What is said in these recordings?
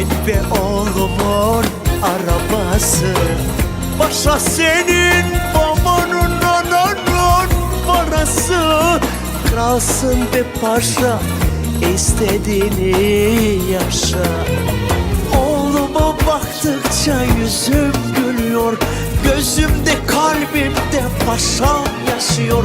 ben ve arabası Paşa senin babanın ananın parası. Kralsın be paşa istediğini yaşa. Oğluma baktıkça yüzüm gülüyor. Gözümde kalbimde paşam yaşıyor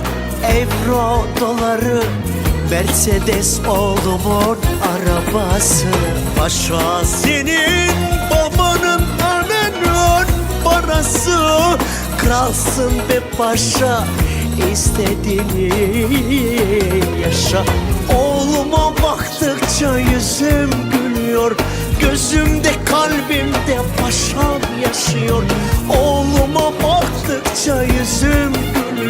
Euro doları Mercedes oğlumun arabası. Paşa senin babanın ananın parası. Kralsın be paşa istediğini yaşa. Oğluma baktıkça yüzüm gülüyor. Gözümde kalbimde paşam yaşıyor. Oğluma baktıkça yüzüm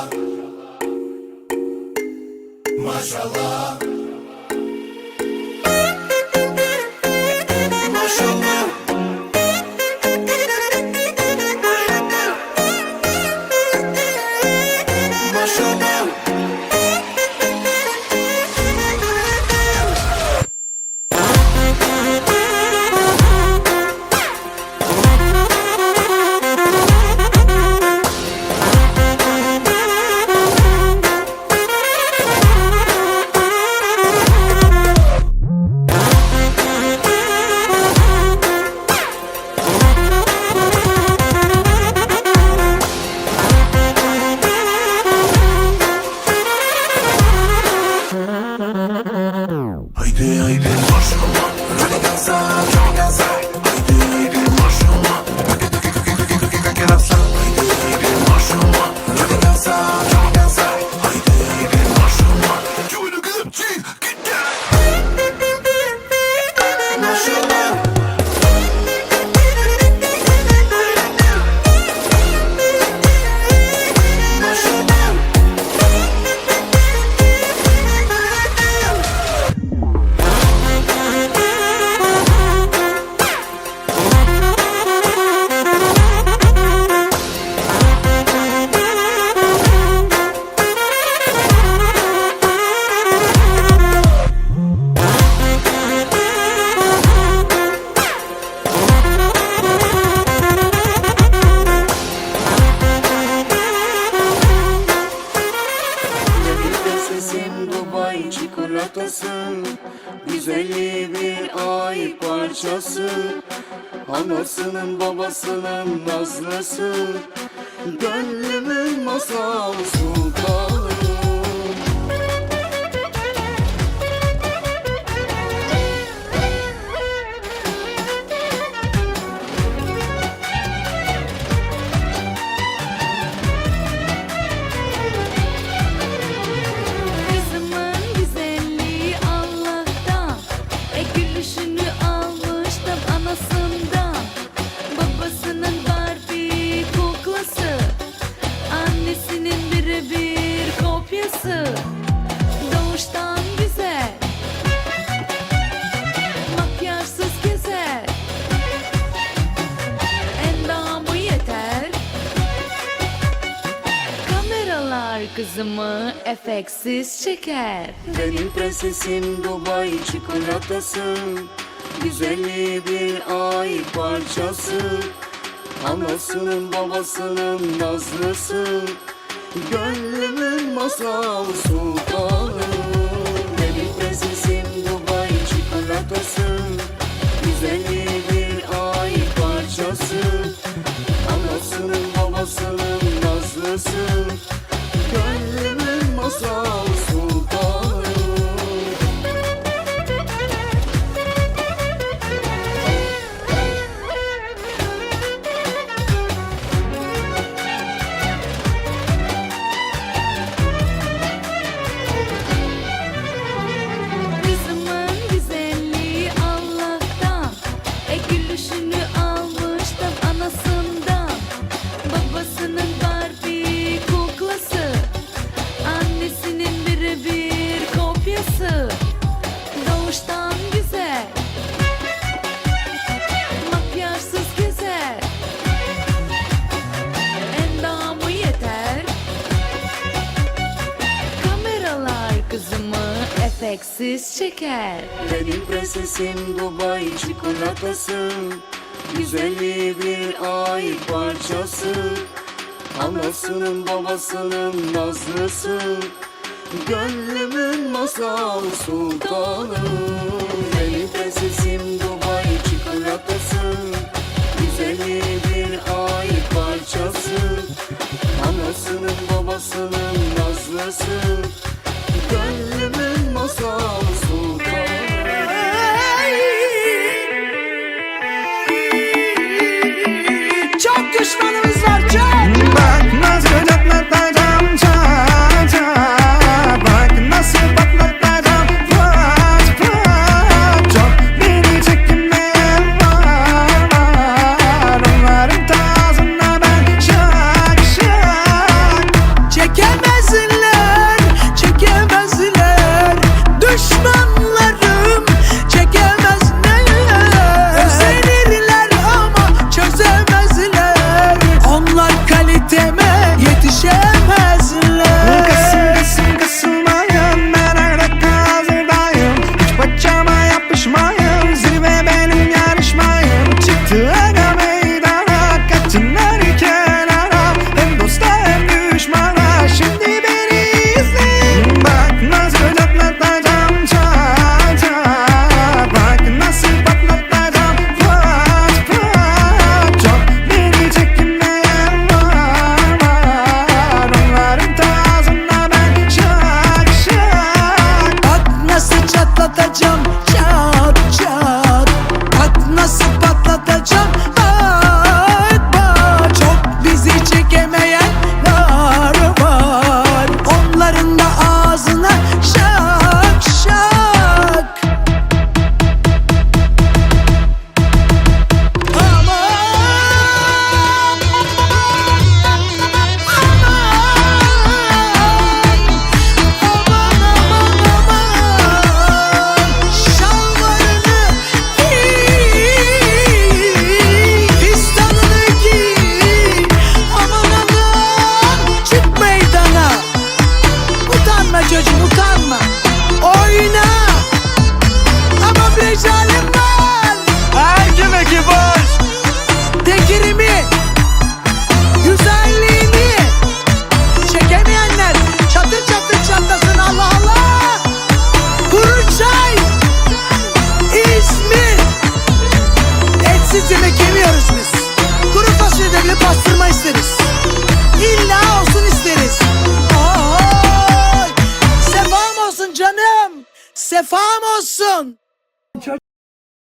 Maşallah. Maşallah. prensesim Dubai çikolatasın Güzelliği bir ay parçası. Anasının babasının nazlısı. Gönlümün masal sultan Kızımı efeksiz çeker. Benim prensesim Dubai çikolatası. Güzelliği bir ay parçası. Anasının babasının nazlısı. Gönlümün masal sultanı. Benim prensesim Dubai çikolatası. Güzelliği bir ay parçası. Anasının babasının nazlısı efeksiz çeker Benim prensesim Dubai çikolatası. Güzelliği bir ay parçası. Anasının babasının nazlısı. Gönlümün masal sultanı. Benim prensesim Dubai çikolatası. Güzelliği bir ay parçası. Anasının babasının nazlısı